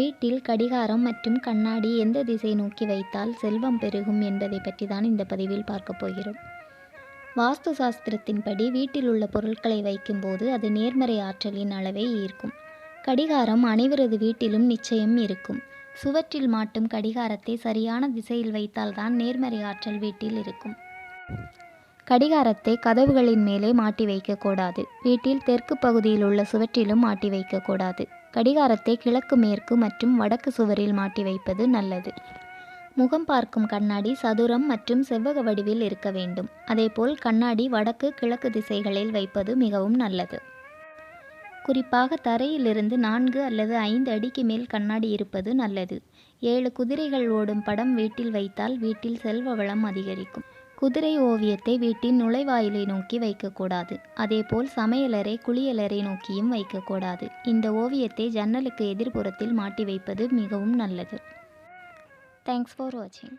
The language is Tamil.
வீட்டில் கடிகாரம் மற்றும் கண்ணாடி எந்த திசை நோக்கி வைத்தால் செல்வம் பெருகும் என்பதை பற்றி தான் இந்த பதிவில் பார்க்க போகிறோம். வாஸ்து சாஸ்திரத்தின்படி வீட்டில் உள்ள பொருட்களை வைக்கும்போது அது நேர்மறை ஆற்றலின் அளவை ஈர்க்கும். கடிகாரம் அனைவரது வீட்டிலும் நிச்சயம் இருக்கும். சுவற்றில் மாட்டும் கடிகாரத்தை சரியான திசையில் வைத்தால்தான் நேர்மறை ஆற்றல் வீட்டில் இருக்கும். கடிகாரத்தை கதவுகளின் மேலே மாட்டி வைக்கக்கூடாது. வீட்டில் தெற்கு பகுதியில் உள்ள சுவற்றிலும் மாட்டி வைக்கக்கூடாது. கடிகாரத்தை கிழக்கு மேற்கு மற்றும் வடக்கு சுவரில் மாட்டி வைப்பது நல்லது. முகம் பார்க்கும் கண்ணாடி சதுரம் மற்றும் செவ்வக வடிவில் இருக்க வேண்டும். அதேபோல் கண்ணாடி வடக்கு கிழக்கு திசைகளில் வைப்பது மிகவும் நல்லது. குறிப்பாக தரையிலிருந்து நான்கு அல்லது ஐந்து அடிக்கு மேல் கண்ணாடி இருப்பது நல்லது. ஏழு குதிரைகள் ஓடும் படம் வீட்டில் வைத்தால் வீட்டில் செல்வ வளம் அதிகரிக்கும். குதிரை ஓவியத்தை வீட்டின் நுழைவாயிலை நோக்கி வைக்கக்கூடாது. அதேபோல் சமையலறை குளியலறை நோக்கியும் வைக்கக்கூடாது. இந்த ஓவியத்தை ஜன்னலுக்கு எதிர்ப்புறத்தில் மாட்டி வைப்பது மிகவும் நல்லது. தேங்க்ஸ் ஃபார் வாட்சிங்